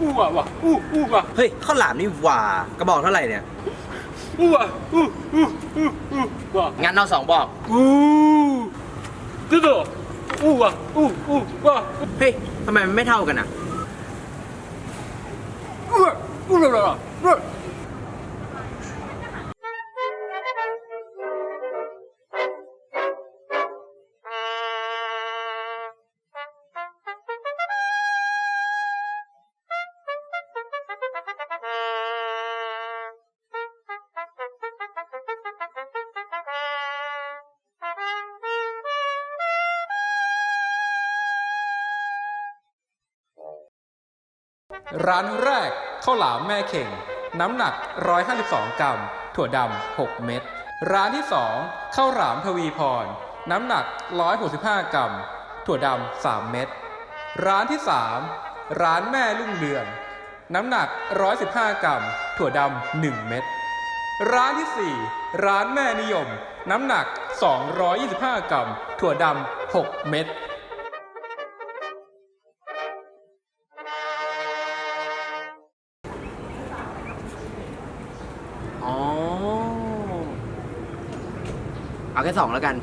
อู้ว่ะว่ะอู้อู้ว่ะเฮ้ยข้าวหลามนี่หว่ากระบอกเท่าไหร่เนี่ยอู้ว่ะอู้อู้อู้อู้ว่ะงั้นเอาสองบอกอู้这个อู้ว่ะอู้อู้ว่ะเฮ้ยทำไมมันไม่เท่ากันอะอู้อู้ว่ะ ร้านแรกข้าวหลามแม่เข่ง น้ำหนัก 152 กรัม ถั่วดำ 6 เม็ด ร้านที่ 2ข้าวหลามทวีพร น้ำหนัก 165 กรัม ถั่วดำ 3 เม็ด ร้านที่ 3 ร้านแม่ลุ่งเรือง น้ำหนัก 115 กรัม ถั่วดำ 1 เม็ด ร้านที่ 4 ร้านแม่นิยม น้ำหนัก 225 กรัม ถั่วดำ 6 เม็ด เอาแค่สองแล้วกัน